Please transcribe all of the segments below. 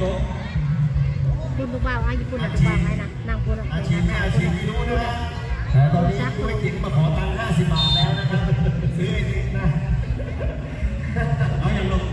คุณลูกบ่าวอะญี่ปุ่นลูกบ่าวไหมนะนางบุญอาชีพไม่อาชีพไม่รู้นะแต่ตอนนี้กุ้ยติ๋มมาขอตังค์50 บาทแล้วนะครับซื้อไอติมนะเอาอย่างลง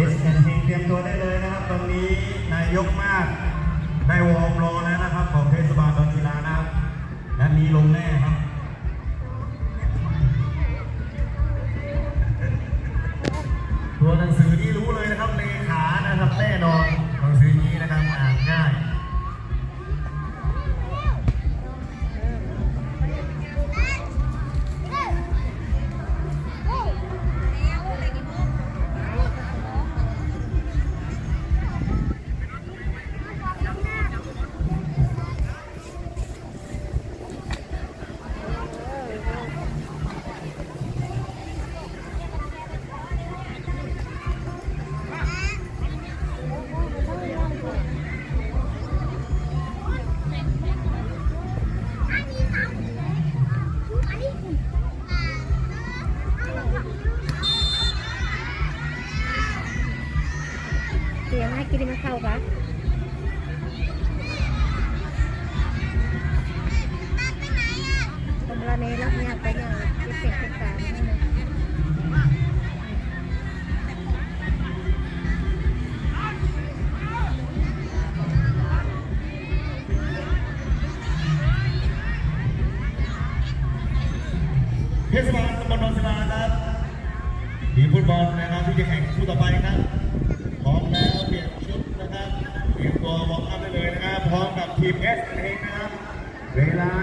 เอสแอนทีเตรียมตัวได้เลยนะครับ ตอนนี้นายกมากได้วอร์มรอแล้วนะครับ ของเทศบาลดอนกีฬานะครับและมีลงแน่ครับ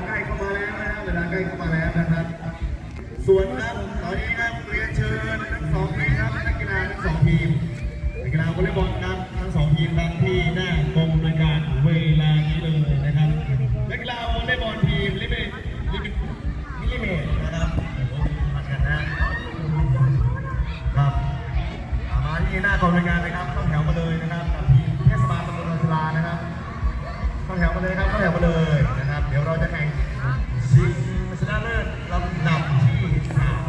ใกล้เข้ามาแล้วนะครับเวลาใกล้เข้ามาแล้วนะครับ ส่วนครับตอนนี้ครับเรียนเชิญทั้งสองทีมครับนักกีฬาทั้งสองทีมนักกีฬาวอลเลย์บอลครับทั้งสองทีมครับที่หน้ากองบริการเวลานี้เลยนะครับนักกีฬาวอลเลย์บอลทีมลิเบลิเบลิเบนะครับโอ้โหมากันนะครับมาที่หน้ากองบริการนะครับเข้าแถวมาเลยนะครับทีมเทศบาลตำบลราชลานะครับเข้าแถวมาเลยครับเข้าแถวมาเลย ดี๋ยวเราจะแข่งชิงชนะเลิศลำดับที่สาม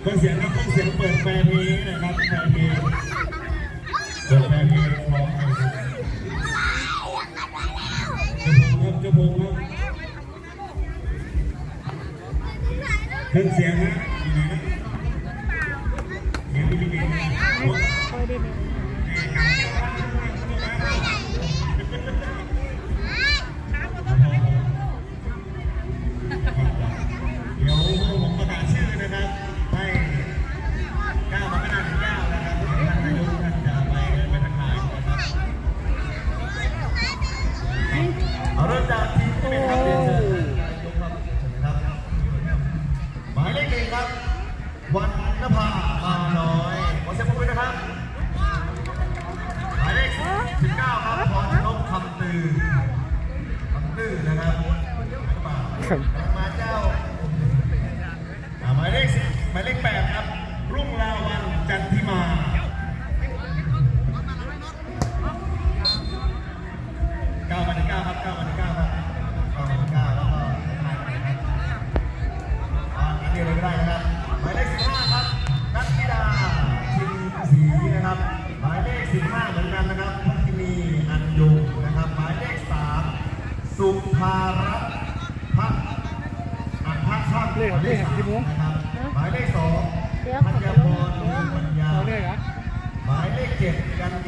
เครื่องเสียงครับเครื่องเสียงเปิดแฟร์เพลงนะครับแฟร์เพลง เครื่องเสียงนะอยู่ไหนนะอยโอ้ยเด็ดเลย One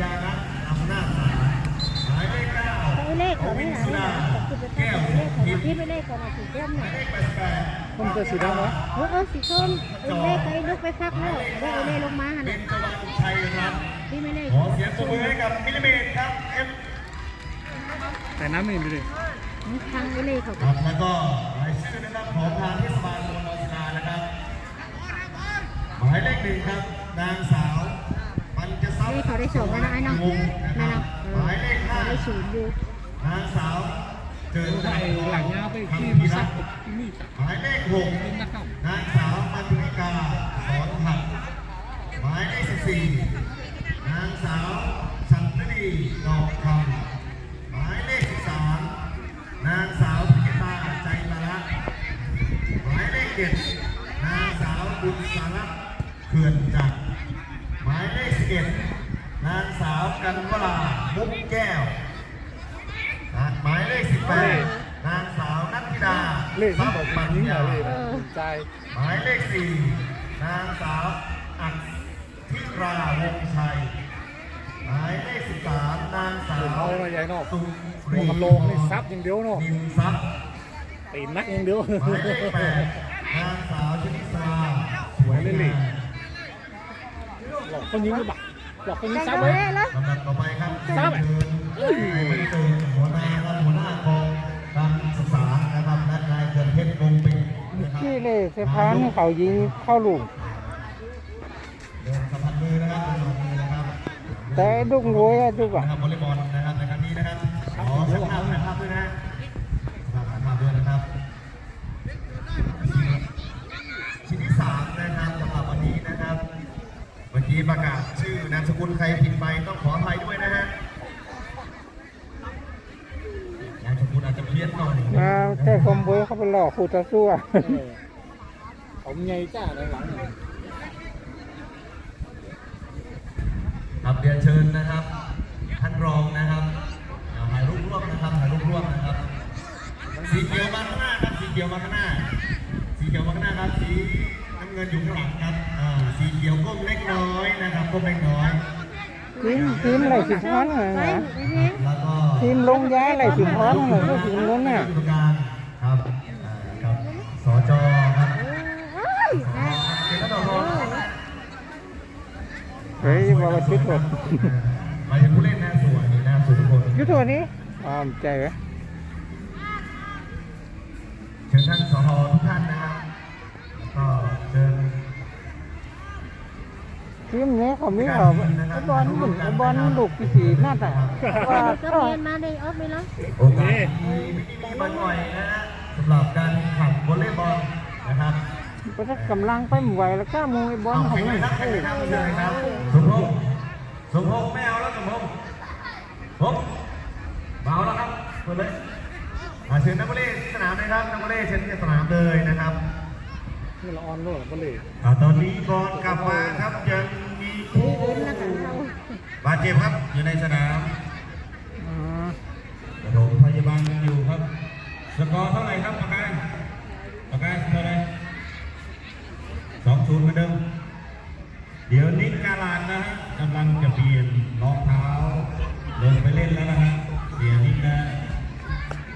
กันยานะอำนาสาหมายเลขเก้าเอาเลขขาวิไม่นหนาสุไม่หดานาขอบคุณไปแก้วตั้งเลของทิพย์ที่ไม่เลขก่อนเอาสีแก้มหน่อยเขแปดสิบแปดผมจะสีดำเหรอเออเออสีส้มเอาเลขไอ้ลูกไปพักแล้วได้เอาเลขลงมาหันเป็น่ะวันชัยรัตน์ที่ไม่เลขขอเสียงปรบมือให้กับมิลลิเมตรครับเอ็มแต่น้ำนี่ดูดิทางไม่เลขเขาครับแล้วก็รายชื่อนะครับของทางเทศบาลตำบลนนทนานะครับหมายเลขหนึ่งครับนางสาว ปัญจทรัพย์เขาได้สองแล้วนะไอ้น้องนั่นนะเอหมายเลขห้าได้ศูนย์อยู่นางสาวเจิดได้หลังยาวไปที่มีรัสักนี่หมายเลขหกเป็นางสาวมัทุริกาสอนหักหมายเลขสิบสี่นางสาวสันติ เลขที่บอกมันนี่เหรอเลขใจหมายเลขสี่นางสาวอักทิราวงศ์ชัยหมายเลขสิบสามนางสาวเอาอะไรใหญ่นอกสุหัวกะโหลกนี่ซับอย่างเดียวเนาะนินซับตีนนักอย่างเดียวหมายเลขแปดนางสาวชนิสาสวยงามหลอกคนยิงหรือเปล่าหลอกคนยิงแต่งซับเอาไหมเลขแล้วลำดับต่อไปครับซับเชิญให้เเสะพานเขายิงเข้าลูกแต่ดุกโวยอะดุกอะบอลบอลนะครับในครั้งนี้นะครับขอสักภาพถ่ายภาพด้วยนะภาพถ่ายภาพด้วยนะครับชิ้นที่สามนะครับสำหรับวันนี้นะครับเมื่อกี้ประกาศชื่อนามสกุลใครผิดไปต้องขออภัยด้วยนะฮะนามสกุลอาจจะเพี้ยนหน่อยมาแต่คอมโบยเขาไปหลอกคู่ต่อสู้อะ ผมใหญ่จ้าหลังครับเรียนเชิญนะครับ ท่านรองนะครับอ่าถ่ายรูปร่วมนะครับถ่ายรูปร่วมนะครับ สีเขียวมาข้างหน้าครับสีเขียวมาข้างหน้า สีเขียวมาข้างหน้าครับสีน้ำเงินอยู่ข้างหลังครับอ่าสีเขียวก้มเล็กน้อยนะครับก้มเล็กน้อยทีมทีมอะไรสิบพันอะไปนะไปเพียงแล้วก็ทีมลงย้ายอะไรสิบพันเหรอก็ทีมนู้นน่ะอยู่ตรงกลางครับอ่าครับสจ เฮ้ยบอกว่าชุดหมดมาถึงผู้เล่นนะสวยนะสวยทุกคนยุทธตัวนี้อ้อมใจไหมเชิญท่านสหทุกท่านนะครับแล้วก็เชิญทีมนี้เขาไม่เอาไอ้บอลเหมือนไอ้บอลลูกที่สีหน้าตาว่าก็ก็เรียนมาได้ออฟไปแล้วโอกาสมีมินิมีบ่อยๆนะฮะสำหรับการแข่งวอลเลย์บอลนะครับ เพราะถ้ากำลังไปไม่ไหวแล้วก็มูไอ้บอลเอาขอแข่งงมัเลยนครับแข่งเลยครับเชิญเลยครับสมพงษ์สมพงษ์ไม่เอาแล้วสมพงษ์ผมเบาแล้วครับเปิดเลยอ่าเชิญนักวอลเลย์ที่สนามเลยครับนักวอลเลย์เชิญที่สนามเลยนะครับนี่ละออนโลดก็เลยอ่าตอนนี้ก่อนกลับมาครับยังมีผู้ลุ้นนะคะเราบาดเจ็บครับอยู่ในสนามอ๋อปฐมพยาบาลยังอยู่ครับ สกอร์เท่าไหร่ครับปากกาปำลังจะเปลี่ยนรองเท้าลงไปเล่นแล้วนะฮะเสียนิดนะ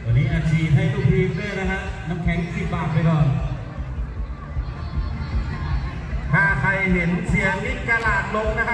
วันนี้อาชีพให้ทุกทีมด้วยนะฮะน้ำแข็งสิบบาทไปก่อนถ้าใครเห็นเสียนิกระลาดลงนะฮะ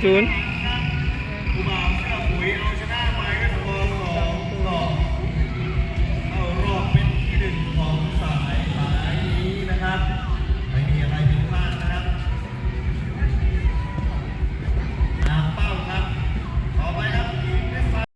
Cancun.